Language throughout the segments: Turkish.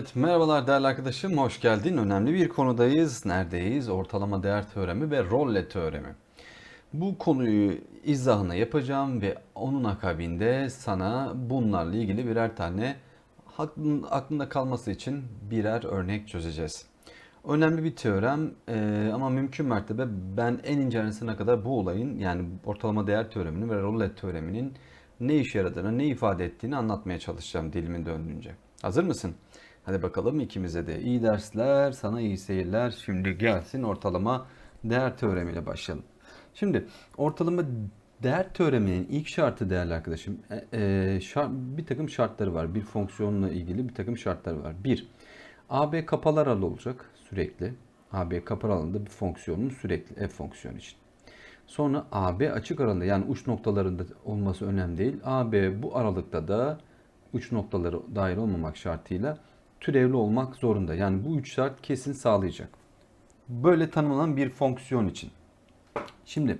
Evet, merhabalar değerli arkadaşım, hoş geldin. Önemli bir konudayız. Neredeyiz? Ortalama değer teoremi ve rolle teoremi. Bu konuyu izahını yapacağım ve onun akabinde sana bunlarla ilgili birer tane aklın- aklında kalması için birer örnek çözeceğiz. Önemli bir teorem eee, ama mümkün mertebe ben en ince ayrıntısına kadar bu olayın yani ortalama değer teoreminin ve rolle teoreminin ne işe yaradığını, ne ifade ettiğini anlatmaya çalışacağım dilimin döndüğünce. Hazır mısın? Hadi bakalım ikimize de iyi dersler, sana iyi seyirler. Şimdi gelsin ortalama değer teoremiyle başlayalım. Şimdi ortalama değer teoreminin ilk şartı değerli arkadaşım, e, e, şart, bir takım şartları var. Bir fonksiyonla ilgili bir takım şartları var. Bir, AB kapalı aralı olacak sürekli. AB kapalı aralığında bir fonksiyonun sürekli f fonksiyonu için. Sonra AB açık aralığında yani uç noktalarında olması önemli değil. AB bu aralıkta da uç noktaları dahil olmamak şartıyla türevli olmak zorunda. Yani bu üç şart kesin sağlayacak. Böyle tanımlanan bir fonksiyon için. Şimdi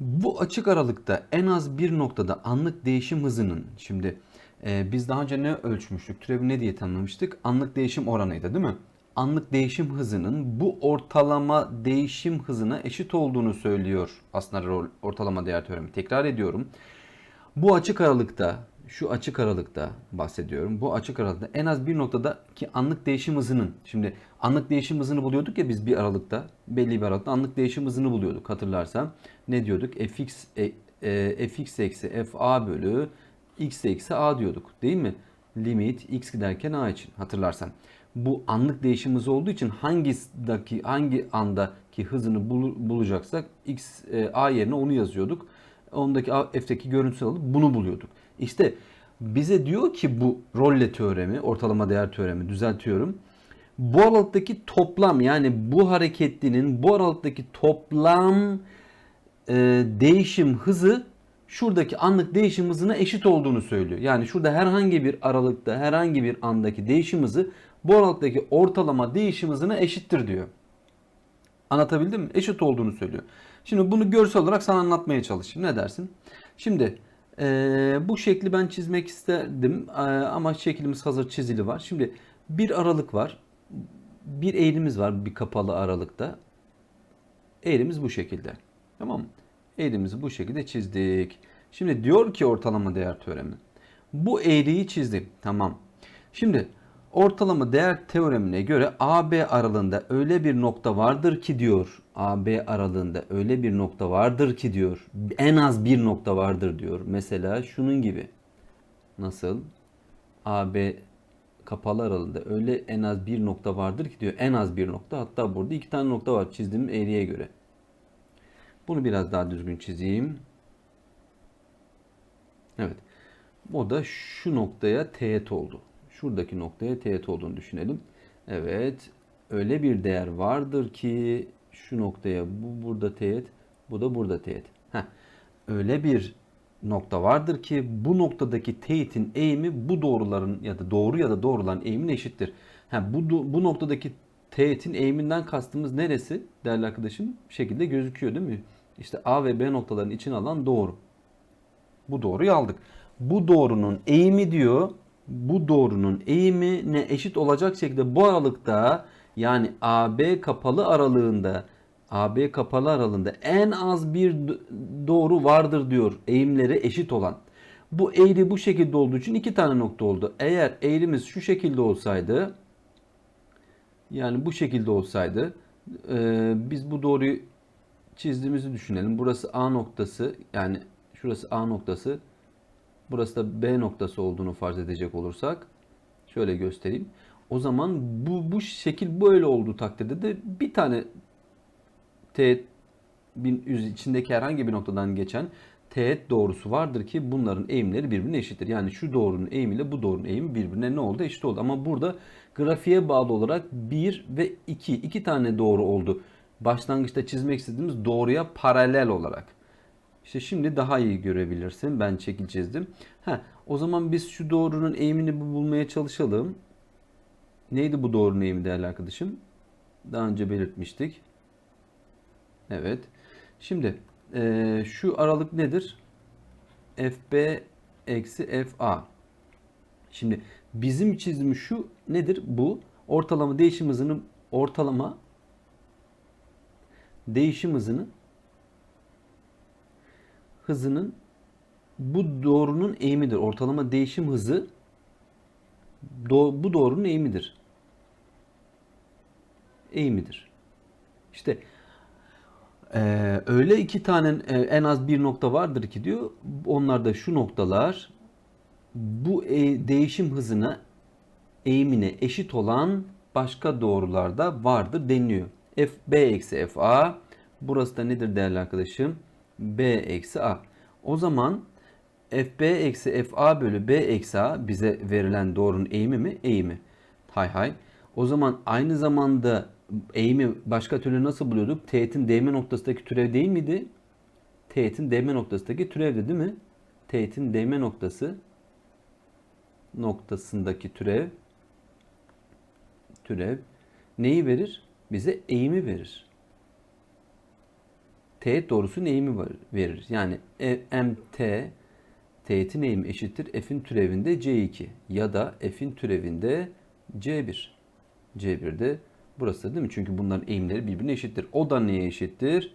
bu açık aralıkta en az bir noktada anlık değişim hızının şimdi e, biz daha önce ne ölçmüştük? Türevi ne diye tanımlamıştık? Anlık değişim oranıydı değil mi? Anlık değişim hızının bu ortalama değişim hızına eşit olduğunu söylüyor aslında ortalama değer teoremi. Tekrar ediyorum. Bu açık aralıkta, şu açık aralıkta bahsediyorum. Bu açık aralıkta en az bir noktada ki anlık değişim hızının. Şimdi anlık değişim hızını buluyorduk ya biz bir aralıkta, belli bir aralıkta anlık değişim hızını buluyorduk hatırlarsan. Ne diyorduk? fx e, e, fx eksi fa bölü x eksi a diyorduk değil mi? Limit x giderken a için hatırlarsan. Bu anlık değişim hızı olduğu için hangisindeki hangi andaki hızını bul- bulacaksak x e, a yerine onu yazıyorduk ondaki A- f'teki görüntüsü alıp bunu buluyorduk. İşte bize diyor ki bu rolle teoremi, ortalama değer teoremi düzeltiyorum. Bu aralıktaki toplam yani bu hareketlinin bu aralıktaki toplam e, değişim hızı şuradaki anlık değişim hızına eşit olduğunu söylüyor. Yani şurada herhangi bir aralıkta herhangi bir andaki değişim hızı bu aralıktaki ortalama değişim hızına eşittir diyor. Anlatabildim mi? Eşit olduğunu söylüyor. Şimdi bunu görsel olarak sana anlatmaya çalışayım. Ne dersin? Şimdi eee, bu şekli ben çizmek isterdim eee, ama şeklimiz hazır çizili var. Şimdi bir aralık var. Bir eğrimiz var bir kapalı aralıkta. Eğrimiz bu şekilde. Tamam mı? Eğrimizi bu şekilde çizdik. Şimdi diyor ki ortalama değer teoremi. Bu eğriyi çizdim. Tamam. Şimdi ortalama değer teoremine göre AB aralığında öyle bir nokta vardır ki diyor. AB aralığında öyle bir nokta vardır ki diyor. En az bir nokta vardır diyor. Mesela şunun gibi. Nasıl? AB kapalı aralığında öyle en az bir nokta vardır ki diyor. En az bir nokta. Hatta burada iki tane nokta var çizdiğim eğriye göre. Bunu biraz daha düzgün çizeyim. Evet. O da şu noktaya teğet oldu. Şuradaki noktaya teğet olduğunu düşünelim. Evet. Öyle bir değer vardır ki şu noktaya bu burada teğet, bu da burada teğet. Heh. Öyle bir nokta vardır ki bu noktadaki teğetin eğimi bu doğruların ya da doğru ya da doğruların eğimine eşittir. Ha, bu, bu noktadaki teğetin eğiminden kastımız neresi değerli arkadaşım? Şekilde gözüküyor değil mi? İşte A ve B noktalarının içine alan doğru. Bu doğruyu aldık. Bu doğrunun eğimi diyor. Bu doğrunun eğimi ne eşit olacak şekilde bu aralıkta yani AB kapalı aralığında AB kapalı aralığında en az bir doğru vardır diyor. Eğimleri eşit olan. Bu eğri bu şekilde olduğu için iki tane nokta oldu. Eğer eğrimiz şu şekilde olsaydı yani bu şekilde olsaydı e, biz bu doğruyu çizdiğimizi düşünelim. Burası A noktası yani şurası A noktası. Burası da B noktası olduğunu farz edecek olursak şöyle göstereyim. O zaman bu bu şekil böyle olduğu takdirde de bir tane teğet içindeki herhangi bir noktadan geçen teğet doğrusu vardır ki bunların eğimleri birbirine eşittir. Yani şu doğrunun eğimiyle bu doğrunun eğimi birbirine ne oldu? Eşit oldu. Ama burada grafiğe bağlı olarak 1 ve 2 iki tane doğru oldu. Başlangıçta çizmek istediğimiz doğruya paralel olarak. İşte şimdi daha iyi görebilirsin. Ben şekil çizdim. Ha, o zaman biz şu doğrunun eğimini bu- bulmaya çalışalım. Neydi bu doğrunun eğimi değerli arkadaşım? Daha önce belirtmiştik. Evet. Şimdi eee, şu aralık nedir? FB eksi FA. Şimdi Bizim çizimi şu nedir? Bu ortalama değişim hızını ortalama değişim hızını hızının bu doğrunun eğimidir. Ortalama değişim hızı do- bu doğrunun eğimidir. Eğimidir. İşte ee, öyle iki tane e, en az bir nokta vardır ki diyor. Onlar da şu noktalar bu e- değişim hızına eğimine eşit olan başka doğrularda vardır deniliyor. F b eksi f a burası da nedir değerli arkadaşım? B eksi a. O zaman f b eksi f a bölü b eksi a bize verilen doğrunun eğimi mi? Eğimi. Hay hay. O zaman aynı zamanda eğimi başka türlü nasıl buluyorduk? Teğetin değme noktasındaki türev değil miydi? Teğetin değme noktasındaki türevdi değil mi? Teğetin değme noktası noktasındaki türev türev neyi verir? Bize eğimi verir. Teğet doğrusunun eğimi verir. Yani e- mt teğetin eğimi eşittir f'in türevinde c2 ya da f'in türevinde c1. c1'de burası değil mi? Çünkü bunların eğimleri birbirine eşittir. O da neye eşittir?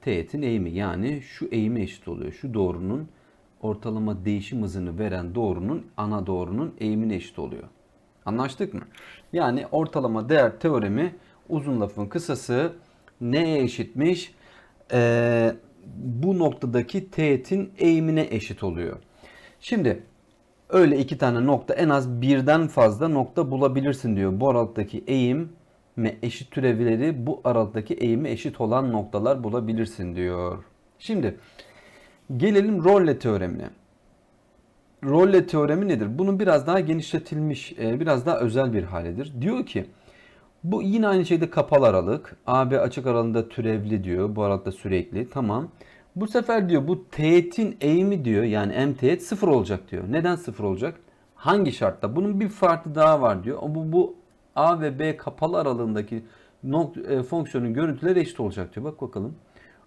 Teğetin eğimi yani şu eğime eşit oluyor. Şu doğrunun ortalama değişim hızını veren doğrunun ana doğrunun eğimine eşit oluyor. Anlaştık mı? Yani ortalama değer teoremi uzun lafın kısası neye eşitmiş? Ee, bu noktadaki teğetin eğimine eşit oluyor. Şimdi öyle iki tane nokta en az birden fazla nokta bulabilirsin diyor. Bu aralıktaki eğim ve eşit türevleri bu aralıktaki eğime eşit olan noktalar bulabilirsin diyor. Şimdi gelelim Rolle teoremine. Rolle teoremi nedir? Bunun biraz daha genişletilmiş, e, biraz daha özel bir halidir. Diyor ki bu yine aynı şekilde kapalı aralık. AB açık aralığında türevli diyor. Bu aralıkta sürekli. Tamam. Bu sefer diyor bu teğetin eğimi diyor yani m teğet sıfır olacak diyor. Neden sıfır olacak? Hangi şartta? Bunun bir farklı daha var diyor. Bu, bu A ve B kapalı aralığındaki nok- e, fonksiyonun görüntüleri eşit olacak diyor. Bak bakalım.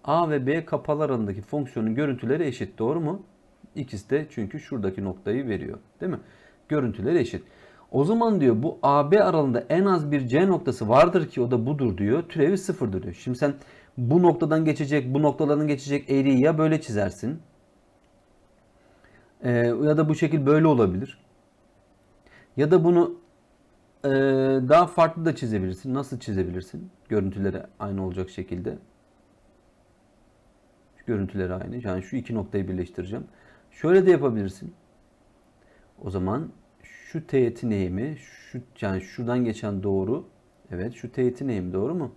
A ve B kapalı aralığındaki fonksiyonun görüntüleri eşit. Doğru mu? İkisi de çünkü şuradaki noktayı veriyor. Değil mi? Görüntüleri eşit. O zaman diyor bu AB aralığında en az bir C noktası vardır ki o da budur diyor. Türevi sıfırdır diyor. Şimdi sen bu noktadan geçecek, bu noktalardan geçecek eğriyi ya böyle çizersin. Ee, ya da bu şekil böyle olabilir. Ya da bunu e, daha farklı da çizebilirsin. Nasıl çizebilirsin? Görüntüleri aynı olacak şekilde. Şu görüntüleri aynı. Yani şu iki noktayı birleştireceğim. Şöyle de yapabilirsin. O zaman şu teğetin eğimi, şu yani şuradan geçen doğru. Evet, şu teğetin eğimi doğru mu?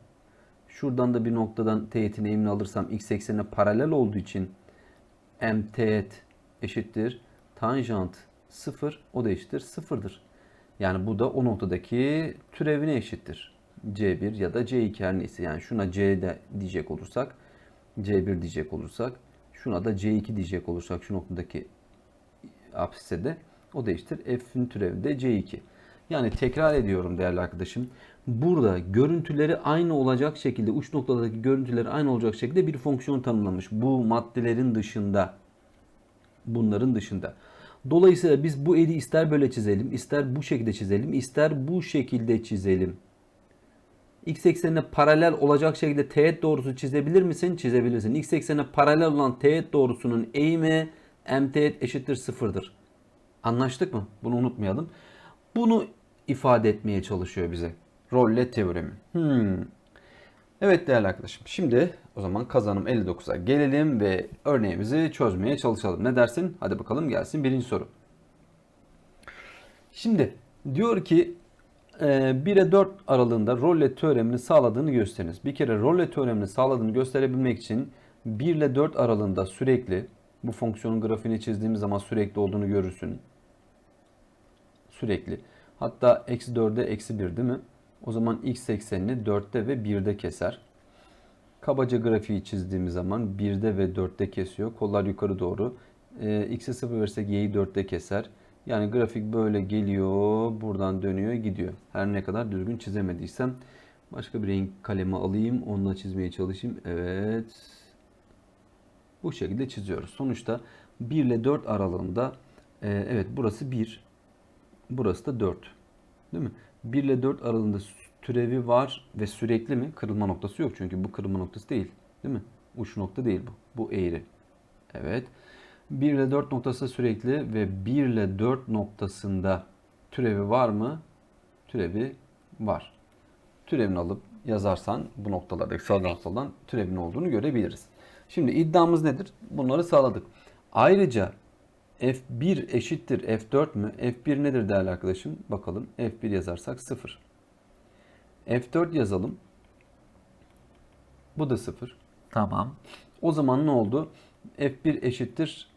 Şuradan da bir noktadan teğetin eğimini alırsam x eksenine paralel olduğu için m teğet eşittir tanjant 0 o da eşittir 0'dır. Yani bu da o noktadaki türevine eşittir. C1 ya da C2 her neyse. Yani şuna C de diyecek olursak C1 diyecek olursak şuna da C2 diyecek olursak şu noktadaki apsise de o da eşittir f'in türevi de C2. Yani tekrar ediyorum değerli arkadaşım. Burada görüntüleri aynı olacak şekilde uç noktalardaki görüntüleri aynı olacak şekilde bir fonksiyon tanımlamış. Bu maddelerin dışında bunların dışında. Dolayısıyla biz bu eli ister böyle çizelim, ister bu şekilde çizelim, ister bu şekilde çizelim. X eksenine paralel olacak şekilde teğet doğrusu çizebilir misin? Çizebilirsin. X eksenine paralel olan teğet doğrusunun eğimi m teğet eşittir sıfırdır. Anlaştık mı? Bunu unutmayalım. Bunu ifade etmeye çalışıyor bize. Rolle teoremi. Hmm. Evet değerli arkadaşım. Şimdi o zaman kazanım 59'a gelelim ve örneğimizi çözmeye çalışalım. Ne dersin? Hadi bakalım gelsin birinci soru. Şimdi diyor ki 1'e 4 aralığında rolle teoremini sağladığını gösteriniz. Bir kere rolle teoremini sağladığını gösterebilmek için 1 ile 4 aralığında sürekli bu fonksiyonun grafiğini çizdiğimiz zaman sürekli olduğunu görürsün. Sürekli. Hatta eksi 4'e eksi 1 değil mi? O zaman x eksenini 4'te ve 1'de keser. Kabaca grafiği çizdiğimiz zaman 1'de ve 4'te kesiyor. Kollar yukarı doğru. Ee, x'e 0 verirsek y'yi 4'te keser. Yani grafik böyle geliyor, buradan dönüyor, gidiyor. Her ne kadar düzgün çizemediysem başka bir renk kalemi alayım, onunla çizmeye çalışayım. Evet. Bu şekilde çiziyoruz. Sonuçta 1 ile 4 aralığında e, evet burası 1. Burası da 4. Değil mi? 1 ile 4 aralığında türevi var ve sürekli mi? Kırılma noktası yok çünkü bu kırılma noktası değil. Değil mi? Uç nokta değil bu. Bu eğri. Evet. 1 ile 4 noktası sürekli ve 1 ile 4 noktasında türevi var mı? Türevi var. Türevini alıp yazarsan bu noktalardaki sağdan soldan türevin olduğunu görebiliriz. Şimdi iddiamız nedir? Bunları sağladık. Ayrıca F1 eşittir F4 mü? F1 nedir değerli arkadaşım? Bakalım. F1 yazarsak 0. F4 yazalım. Bu da 0. Tamam. O zaman ne oldu? F1 eşittir.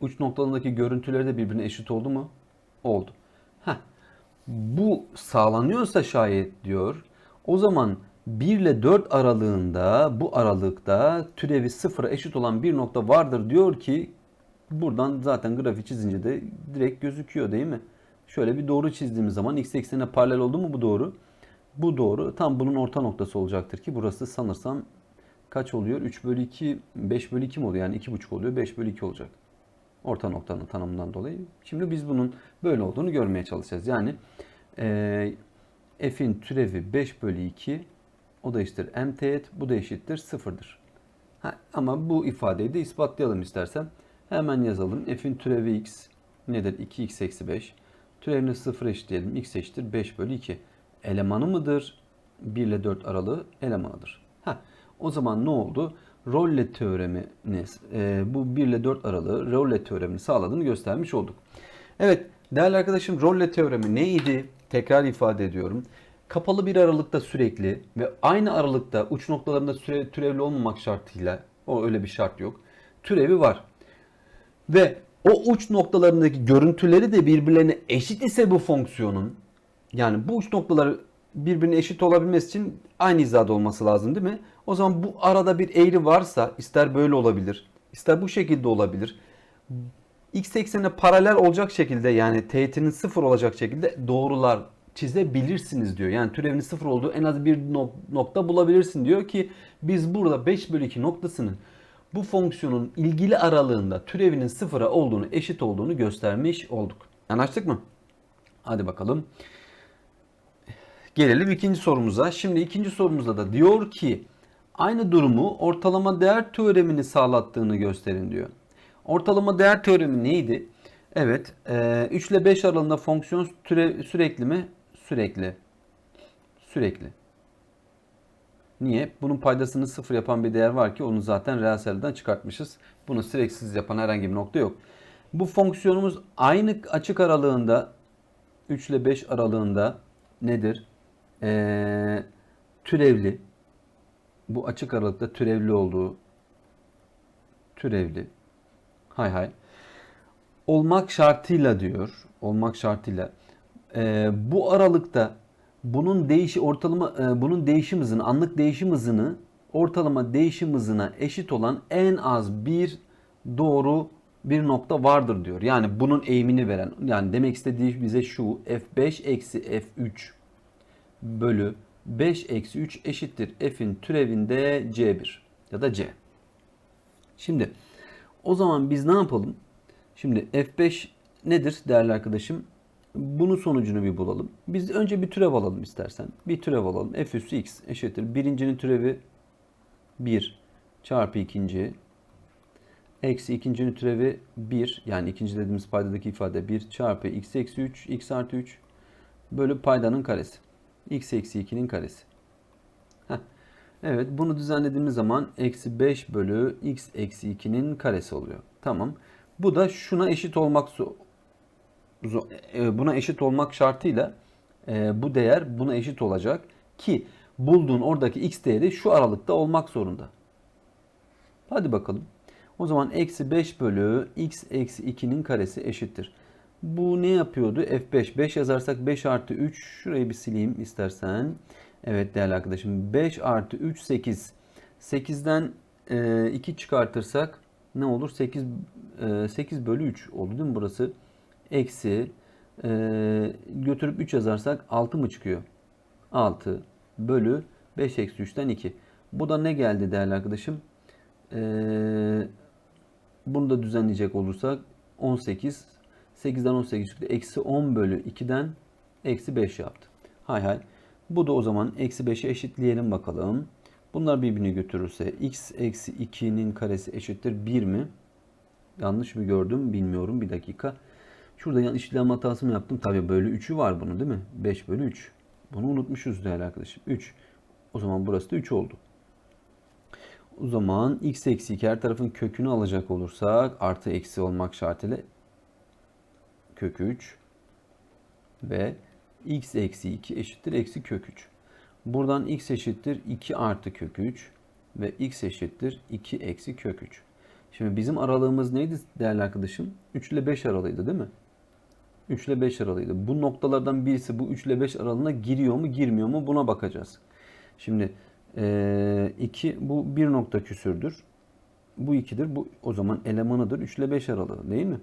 Uç noktalarındaki görüntüleri de birbirine eşit oldu mu? Oldu. Heh. Bu sağlanıyorsa şayet diyor. O zaman 1 ile 4 aralığında bu aralıkta türevi sıfıra eşit olan bir nokta vardır diyor ki buradan zaten grafik çizince de direkt gözüküyor değil mi? Şöyle bir doğru çizdiğimiz zaman x eksenine paralel oldu mu bu doğru? Bu doğru. Tam bunun orta noktası olacaktır ki burası sanırsam kaç oluyor? 3 bölü 2, 5 bölü 2 mi oluyor? Yani 2,5 oluyor. 5 bölü 2 olacak. Orta noktanın tanımından dolayı. Şimdi biz bunun böyle olduğunu görmeye çalışacağız. Yani e, f'in türevi 5 bölü 2 o da eşittir m teğet. Bu da eşittir 0'dır. Ha, ama bu ifadeyi de ispatlayalım istersen. Hemen yazalım. f'in türevi x nedir? 2x eksi 5. Türevini 0 eşitleyelim. x eşittir 5 bölü 2. Elemanı mıdır? 1 ile 4 aralığı elemanıdır. Ha, o zaman ne oldu? Rolle teoremini, e, bu 1 ile 4 aralığı Rolle teoremini sağladığını göstermiş olduk. Evet değerli arkadaşım Rolle teoremi neydi? Tekrar ifade ediyorum. Kapalı bir aralıkta sürekli ve aynı aralıkta uç noktalarında süre, türevli olmamak şartıyla o öyle bir şart yok. Türevi var. Ve o uç noktalarındaki görüntüleri de birbirlerine eşit ise bu fonksiyonun yani bu uç noktaları birbirine eşit olabilmesi için aynı hizada olması lazım değil mi? O zaman bu arada bir eğri varsa ister böyle olabilir, ister bu şekilde olabilir. X eksenine paralel olacak şekilde yani teğetinin sıfır olacak şekilde doğrular çizebilirsiniz diyor. Yani türevinin sıfır olduğu en az bir nokta bulabilirsin diyor ki biz burada 5 bölü 2 noktasının bu fonksiyonun ilgili aralığında türevinin sıfıra olduğunu, eşit olduğunu göstermiş olduk. Anlaştık mı? Hadi bakalım. Gelelim ikinci sorumuza. Şimdi ikinci sorumuzda da diyor ki aynı durumu ortalama değer teoremini sağlattığını gösterin diyor. Ortalama değer teoremi neydi? Evet, 3 ile 5 aralığında fonksiyon türe, sürekli mi? Sürekli. Sürekli. Niye? Bunun paydasını sıfır yapan bir değer var ki onu zaten reel sayıdan çıkartmışız. Bunu süreksiz yapan herhangi bir nokta yok. Bu fonksiyonumuz aynı açık aralığında 3 ile 5 aralığında nedir? Ee, türevli. Bu açık aralıkta türevli olduğu türevli. Hay hay. Olmak şartıyla diyor. Olmak şartıyla. Ee, bu aralıkta bunun değişi ortalama e, bunun değişim hızını, anlık değişim hızını ortalama değişim hızına eşit olan en az bir doğru bir nokta vardır diyor. Yani bunun eğimini veren. Yani demek istediği bize şu f5 eksi f3 bölü 5 eksi 3 eşittir f'in türevinde c1 ya da c. Şimdi o zaman biz ne yapalım? Şimdi f5 nedir değerli arkadaşım? Bunun sonucunu bir bulalım. Biz önce bir türev alalım istersen. Bir türev alalım. f üssü x eşittir. Birincinin türevi 1 çarpı ikinci eksi ikincinin türevi 1 yani ikinci dediğimiz paydadaki ifade 1 çarpı x eksi 3 x artı 3 bölü paydanın karesi. x eksi 2'nin karesi. Heh. Evet bunu düzenlediğimiz zaman eksi 5 bölü x eksi 2'nin karesi oluyor. Tamam. Bu da şuna eşit olmak buna eşit olmak şartıyla e, bu değer buna eşit olacak ki bulduğun oradaki x değeri şu aralıkta olmak zorunda. Hadi bakalım. O zaman eksi 5 bölü x eksi 2'nin karesi eşittir. Bu ne yapıyordu? F5. 5 yazarsak 5 artı 3. Şurayı bir sileyim istersen. Evet değerli arkadaşım. 5 artı 3 8. 8'den 2 çıkartırsak ne olur? 8 8 bölü 3 oldu değil mi burası? Eksi e, götürüp 3 yazarsak 6 mı çıkıyor? 6 bölü 5 eksi 3'ten 2. Bu da ne geldi değerli arkadaşım? E, bunu da düzenleyecek olursak 18 8'den 18 çıktı. Eksi 10 bölü 2'den eksi 5 yaptı. Hay hay. Bu da o zaman eksi 5'i eşitleyelim bakalım. Bunlar birbirini götürürse x eksi 2'nin karesi eşittir 1 mi? Yanlış mı gördüm bilmiyorum. Bir dakika. Şurada yanlış işlem hatası mı yaptım? Tabii bölü 3'ü var bunun değil mi? 5 bölü 3. Bunu unutmuşuz değerli arkadaşım. 3. O zaman burası da 3 oldu. O zaman x eksi 2 her tarafın kökünü alacak olursak artı eksi olmak şartıyla kök 3 ve x eksi 2 eşittir eksi kök 3. Buradan x eşittir 2 artı kök 3 ve x eşittir 2 eksi kök 3. Şimdi bizim aralığımız neydi değerli arkadaşım? 3 ile 5 aralığıydı değil mi? 3 ile 5 aralığıydı. Bu noktalardan birisi bu 3 ile 5 aralığına giriyor mu girmiyor mu buna bakacağız. Şimdi 2 bu 1 nokta küsürdür. Bu 2'dir. Bu o zaman elemanıdır. 3 ile 5 aralığı değil mi?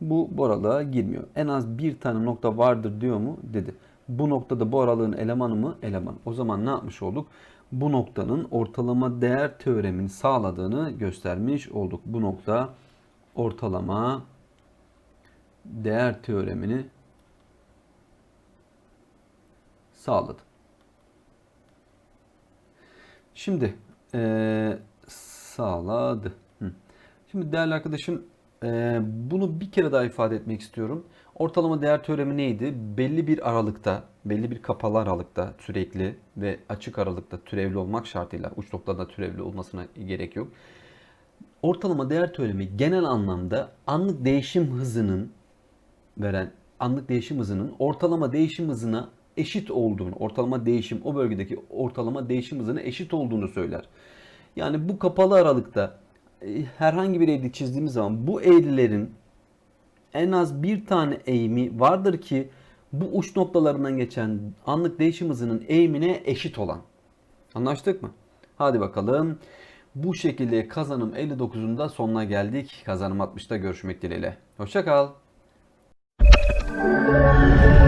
Bu bu aralığa girmiyor. En az bir tane nokta vardır diyor mu? Dedi. Bu noktada bu aralığın elemanı mı? Eleman. O zaman ne yapmış olduk? Bu noktanın ortalama değer teoremini sağladığını göstermiş olduk. Bu nokta ortalama değer teoremini sağladı. Şimdi eee, sağladı. Şimdi değerli arkadaşım eee, bunu bir kere daha ifade etmek istiyorum. Ortalama değer teoremi neydi? Belli bir aralıkta, belli bir kapalı aralıkta sürekli ve açık aralıkta türevli olmak şartıyla uç noktada türevli olmasına gerek yok. Ortalama değer teoremi genel anlamda anlık değişim hızının veren anlık değişim hızının ortalama değişim hızına eşit olduğunu, ortalama değişim o bölgedeki ortalama değişim hızına eşit olduğunu söyler. Yani bu kapalı aralıkta e, herhangi bir eğri çizdiğimiz zaman bu eğrilerin en az bir tane eğimi vardır ki bu uç noktalarından geçen anlık değişim hızının eğimine eşit olan. Anlaştık mı? Hadi bakalım. Bu şekilde kazanım 59'un da sonuna geldik. Kazanım 60'ta görüşmek dileğiyle. Hoşça kal. 啊。